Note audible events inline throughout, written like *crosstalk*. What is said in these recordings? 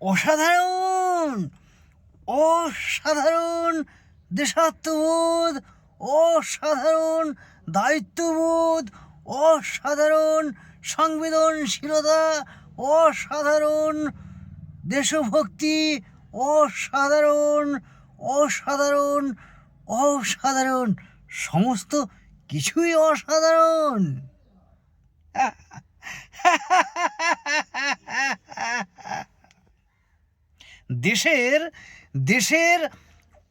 অসাধারণ! অসাধারণ দেশাত্মবোধ! অসাধারণ দায়িত্ববোধ! অসাধারণ সংবেদনশীলতা! অসাধারণ দেশভক্তি! অসাধারণ অসাধারণ অসাধারণ! সমস্ত কিছুই অসাধারণ! দেশের দেশের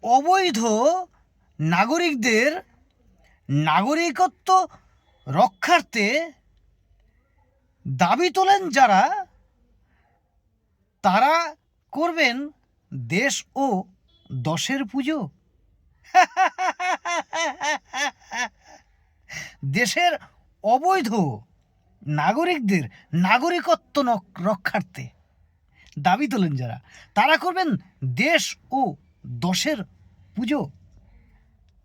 অবৈধ নাগরিকদের নাগরিকত্ব রক্ষার্থে দাবি তোলেন যারা, তারা করবেন দেশ ও দশের পুজো। দেশের অবৈধ নাগরিকদের নাগরিকত্ব রক্ষার্থে দাবি তোলেন যারা। তারা করবেন দেশ ও দশের পুজো।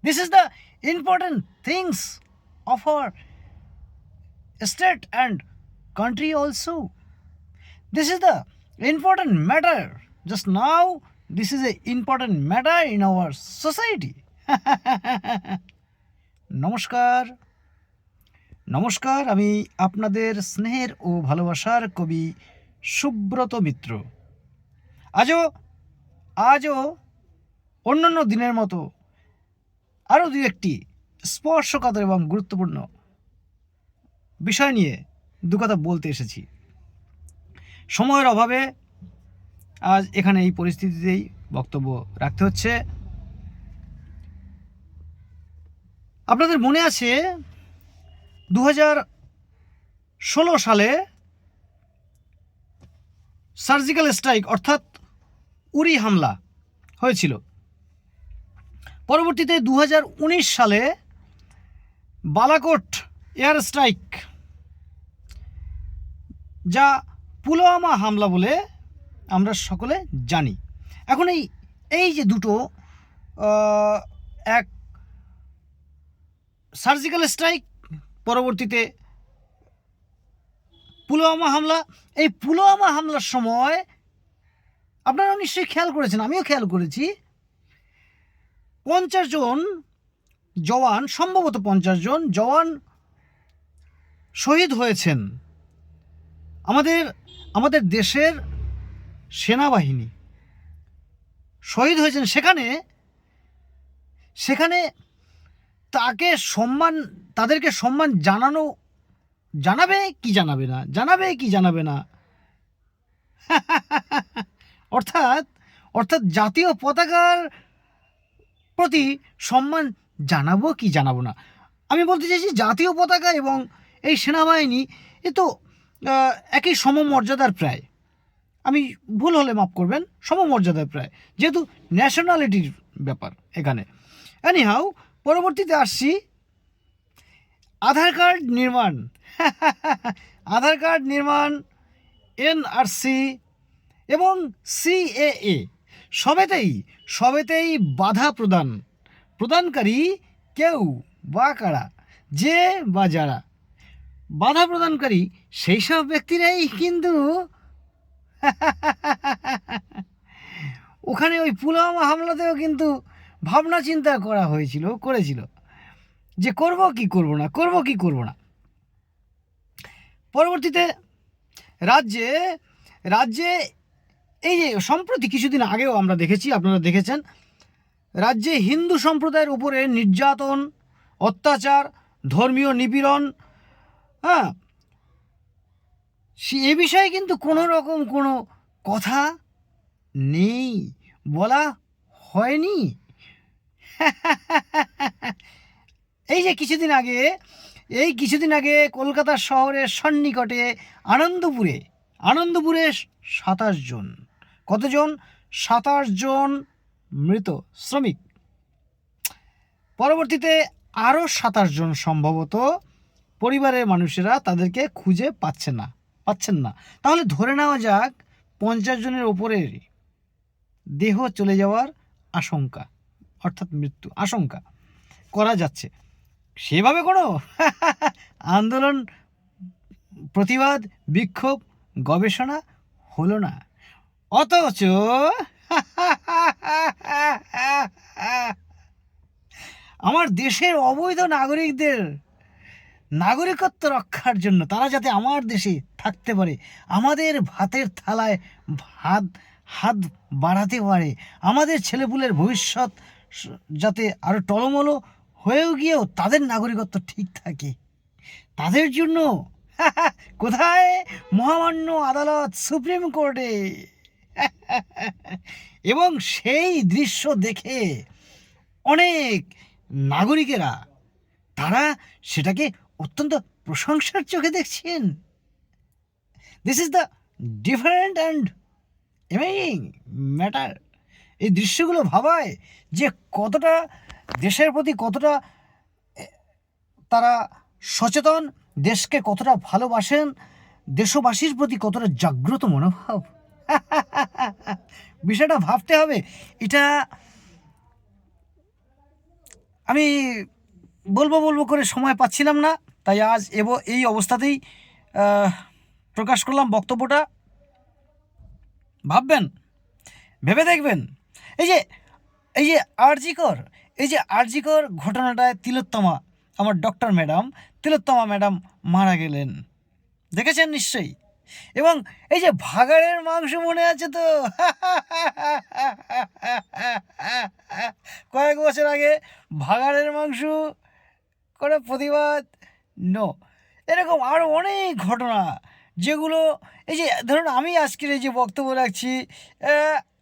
This is the important things of our state and country also this is the important matter just now this is a important matter in our society নমস্কার নমস্কার, আমি আপনাদের স্নেহের ও ভালোবাসার কবি সুব্রত মিত্র। আজও আজও অন্যান্য দিনের মতো আরও দু একটি স্পর্শকাতর এবং গুরুত্বপূর্ণ বিষয় নিয়ে দু কথা বলতে এসেছি। সময়ের অভাবে আজ এখানে এই পরিস্থিতিতেই বক্তব্য রাখতে হচ্ছে। আপনাদের মনে আছে দু ষোলো সালে সার্জিক্যাল স্ট্রাইক, অর্থাৎ উরি হামলা হয়েছিল। পরবর্তীতে দু হাজার উনিশ সালে বালাকোট এয়ার স্ট্রাইক, যা পুলওয়ামা হামলা বলে আমরা সকলে জানি। এখন এই এই যে দুটো এক সার্জিক্যাল স্ট্রাইক পরবর্তীতে পুলওয়ামা হামলা। এই পুলওয়ামা হামলার সময় আপনারা নিশ্চয়ই খেয়াল করেছেন, আমিও খেয়াল করেছি, পঞ্চাশ জন জওয়ান, সম্ভবত পঞ্চাশ জন জওয়ান শহীদ হয়েছেন আমাদের আমাদের দেশের সেনাবাহিনী। শহীদ হয়েছেন সেখানে সেখানে তাকে সম্মান, তাদেরকে সম্মান জানানো, জানাবে কি জানাবে না? জানাবে কি জানাবে না? *laughs* অর্থাৎ অর্থাৎ জাতীয় পতাকার প্রতি সম্মান জানাব কি জানাব না? আমি বলতে চাইছি জাতীয় পতাকা এবং এই সেনাবাহিনী, এ তো একই সমমর্যাদার প্রায়। আমি ভুল হলে মাফ করবেন, সমমর্যাদার প্রায়, যেহেতু ন্যাশনালিটির ব্যাপার এখানে। এনিহাউ পরবর্তীতে আসছি আধার কার্ড নির্মাণ। *laughs* আধার কার্ড নির্মাণ, এনআরসি এবং সিএএ, সবেতেই সবেতেই বাধা প্রদান। প্রদানকারী কেউ বা কারা, যে বা যারা। বাধা প্রদানকারী সেই সব ব্যক্তিরাই কিন্তু *laughs* ওখানে ওই পুলওয়ামা হামলাতেও কিন্তু ভাবনা চিন্তা করা হয়েছিল, করেছিল। যে করব কি করব না, করব কি করব না। পরবর্তীতে রাজ্যে রাজ্যে এই যে সম্প্রতি কিছুদিন আগেও আমরা দেখেছি, আপনারা দেখেছেন, রাজ্যে হিন্দু সম্প্রদায়ের উপরে নির্যাতন, অত্যাচার, ধর্মীয় নিপীড়ন হ্যাঁ? এ বিষয়ে কিন্তু কোনো রকম কোনো কথা নেই, বলা হয়নি। *laughs* এই যে কিছুদিন আগে, এই কিছুদিন আগে কলকাতা শহরের সন্নিকটে আনন্দপুরে আনন্দপুরে সাতাশ জন, কতজন? সাতাশ জন মৃত শ্রমিক। পরবর্তীতে আরও সাতাশ জন সম্ভবত পরিবারের মানুষেরা তাদেরকে খুঁজে পাচ্ছে না, পাচ্ছেন না। তাহলে ধরে নেওয়া যাক, পঞ্চাশ জনের ওপরের দেহ চলে যাওয়ার আশঙ্কা। অর্থাৎ মৃত্যু আশঙ্কা করা যাচ্ছে। সেভাবে কোনো *laughs* আন্দোলন, প্রতিবাদ, বিক্ষোভ, গবেষণা হলো না। অথচ *laughs* আমার দেশের অবৈধ নাগরিকদের নাগরিকত্ব রক্ষার জন্য তারা যাতে আমার দেশে থাকতে পারে, আমাদের ভাতের থালায় ভাত, হাত বাড়াতে পারে, আমাদের ছেলেপুলের ভবিষ্যৎ যাতে আরও টলমলো হয়েও গিয়েও তাদের নাগরিকত্ব ঠিক থাকে। তাদের জন্য, *laughs* কোথায় মহামান্য আদালত সুপ্রিম কোর্টে? *laughs* এবং সেই দৃশ্য দেখে অনেক নাগরিকেরা, তারা সেটাকে অত্যন্ত প্রশংসার চোখে দেখছেন। This is the different and amazing matter এই দৃশ্যগুলো ভাবায় যে কতটা দেশের প্রতি কতটা তারা সচেতন, দেশকে কতটা ভালোবাসেন, দেশবাসীর প্রতি কতটা জাগ্রত মনোভাব। বিষয়টা ভাবতে হবে। এটা আমি বলব বলব করে সময় পাচ্ছিলাম না, তাই আজ এব, এই অবস্থাতেই প্রকাশ করলাম বক্তব্যটা। ভাববেন, ভেবে দেখবেন। এই যে এই যে আরজিকর এই যে আরজিকর ঘটনাটায় তিলোত্তমা, আমার ডক্টর ম্যাডাম তিলোত্তমা ম্যাডাম মারা গেলেন। দেখেছেন নিশ্চয়ই? এবং এই যে ভাগাড়ের মাংস মনে আছে তো? *laughs* কয়েক বছর আগে ভাগাড়ের মাংস করে প্রতিবাদ? নো এরকম আরও অনেক ঘটনা, যেগুলো, এই যে ধরুন আমি আজকের এই যে বক্তব্য রাখছি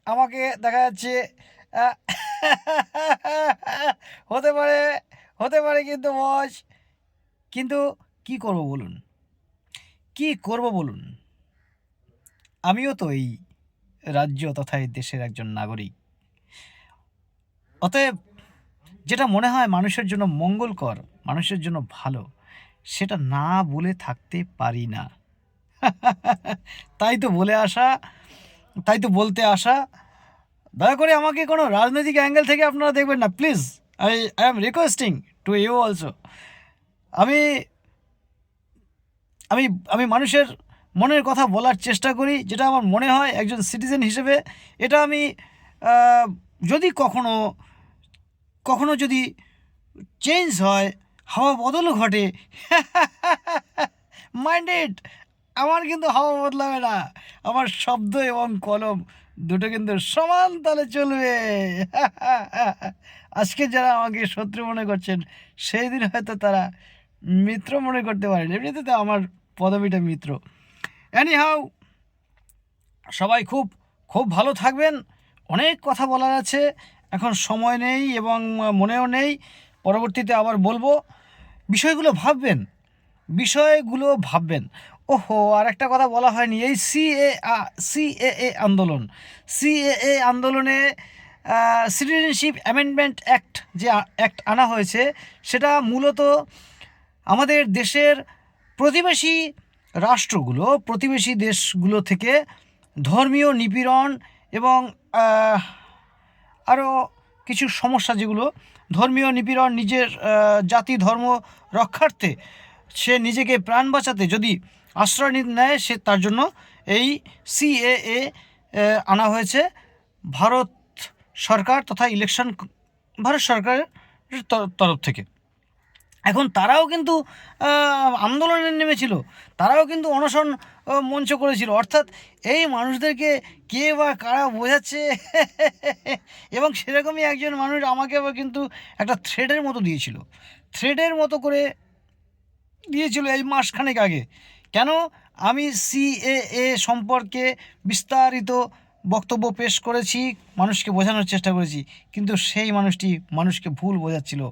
আমাকে দেখা যাচ্ছে *laughs* হতে পারে হতে পারে কিন্তু বস, কিন্তু কি করব বলুন? কি করব বলুন? আমিও তো এই রাজ্য তথা এই দেশের একজন নাগরিক। অতএব যেটা মনে হয় মানুষের জন্য মঙ্গলকর, মানুষের জন্য ভালো, সেটা না বলে থাকতে পারি না। *laughs* তাই তো বলে আসা তাই তো বলতে আসা। দয়া করে আমাকে কোনো রাজনৈতিক অ্যাঙ্গেল থেকে আপনারা দেখবেন না please I I am requesting to you also আমি আমি আমি মানুষের মনের কথা বলার চেষ্টা করি, যেটা আমার মনে হয় একজন সিটিজেন হিসেবে। এটা আমি যদি কখনো কখনো যদি চেঞ্জ হয়, হাওয়া বদল ঘটে। *laughs* মাইন্ডেড আমার কিন্তু হাওয়া বদলাবে না। আমার শব্দ এবং কলম দুটো কিন্তু সমান তালে চলবে। *laughs* আজকে যারা আমাকে শত্রু মনে করছেন, সেই দিন হয়তো তারা মিত্র মনে করতে পারেন। এমনিতে তো আমার পদবিটা মিত্র। অ্যানি হাউ সবাই খুব খুব ভালো থাকবেন। অনেক কথা বলার আছে। এখন সময় নেই এবং মনেও নেই। পরবর্তীতে আবার বলব, বিষয়গুলো ভাববেন। বিষয়গুলো ভাববেন। ওহো আর একটা কথা বলা হয়নি। এই সিএ সিএএ আন্দোলন। সিএএ আন্দোলনে সিটিজেনশিপ অ্যামেন্ডমেন্ট অ্যাক্ট যে অ্যাক্ট আনা হয়েছে, সেটা মূলত আমাদের দেশের প্রতিবেশী রাষ্ট্রগুলো, প্রতিবেশী দেশগুলো থেকে ধর্মীয় নিপীড়ন এবং আরও কিছু সমস্যা যেগুলো, ধর্মীয় নিপীড়ন নিজের জাতি, ধর্ম রক্ষার্থে সে নিজেকে প্রাণ বাঁচাতে যদি আশ্রয় নেয়, সে তার জন্য এই সিএএ আনা হয়েছে। ভারত সরকার তথা ইলেকশন ভারত সরকারের তর- তরফ থেকে। এখন তারাও কিন্তু আন্দোলনে নেমেছিল। তারাও কিন্তু অনশন মঞ্চ করেছিল। অর্থাৎ এই মানুষদেরকে কে বা কারা বোঝাচ্ছে? *laughs* এবং সেরকমই একজন মানুষ আমাকে আবার কিন্তু একটা থ্রেডের মতো দিয়েছিল। থ্রেডের মতো করে দিয়েছিল এই মাসখানেক আগে। কেন? আমি সিএএ সম্পর্কে বিস্তারিত বক্তব্য পেশ করেছি, মানুষকে বোঝানোর চেষ্টা করেছি, কিন্তু সেই মানুষটি মানুষকে ভুল বোঝাচ্ছিল।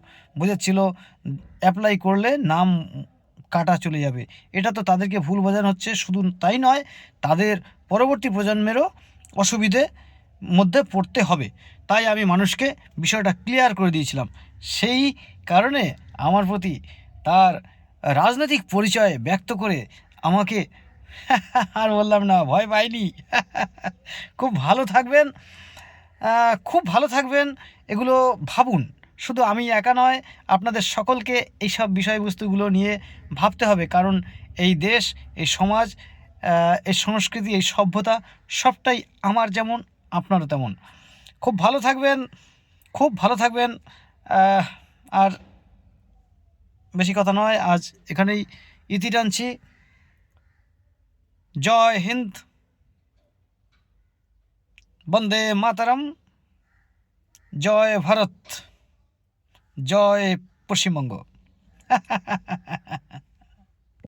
বোঝাচ্ছিল অ্যাপ্লাই করলে নাম কাটা চলে যাবে। এটা তো তাদেরকে ভুল বোঝানো হচ্ছে, শুধু তাই নয়, তাদের পরবর্তী প্রজন্মেরও অসুবিধে মধ্যে পড়তে হবে। তাই আমি মানুষকে বিষয়টা ক্লিয়ার করে দিয়েছিলাম। সেই কারণে আমার প্রতি তার রাজনৈতিক পরিচয় ব্যক্ত করে আমাকে? *laughs* আর বললাম না, ভয় পাইনি। *laughs* খুব ভালো থাকবেন। খুব ভালো থাকবেন। এগুলো ভাবুন। শুধু আমি একা নয়, আপনাদের সকলকে এইসব বিষয়বস্তুগুলো নিয়ে ভাবতে হবে। কারণ এই দেশ, এই সমাজ এই সংস্কৃতি, এই সভ্যতা সবটাই আমার যেমন, আপনারও তেমন। খুব ভালো থাকবেন, খুব ভালো থাকবেন। আর বেশি কথা নয়, আজ এখানেই ইতি টানছি। জয় হিন্দ। বন্দে মাতারাম। জয় ভারত। জয় পশ্চিমবঙ্গ। *laughs*